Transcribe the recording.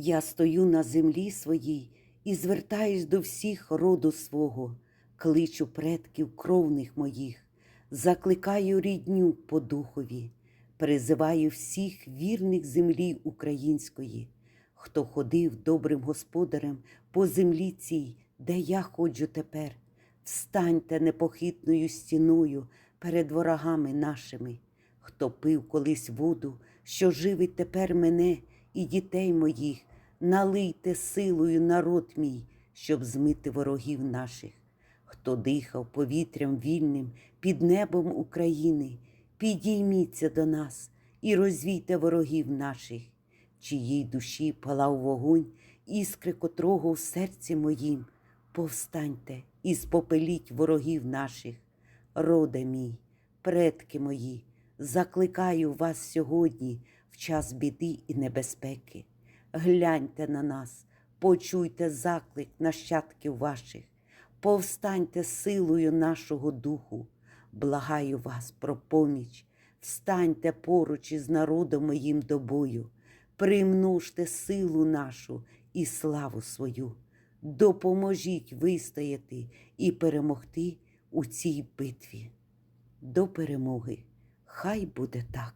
Я стою на землі своїй і звертаюсь до всіх роду свого, кличу предків кровних моїх, закликаю рідню по духові, призиваю всіх вірних землі української, хто ходив добрим господарем по землі цій, де я ходжу тепер. Встаньте непохитною стіною перед ворогами нашими, хто пив колись воду, що живить тепер мене і дітей моїх, налийте силою народ мій, щоб змити ворогів наших, хто дихав повітрям вільним під небом України, підійміться до нас і розвійте ворогів наших, чиїй душі палав вогонь, іскри котрого в серці моїм. Повстаньте і спопеліть ворогів наших, роде мій, предки мої, закликаю вас сьогодні в час біди і небезпеки. Гляньте на нас, почуйте заклик нащадків ваших, повстаньте силою нашого духу, благаю вас про поміч, встаньте поруч із народом моїм до бою, примножте силу нашу і славу свою допоможіть вистояти і перемогти у цій битві. До перемоги. Хай буде так.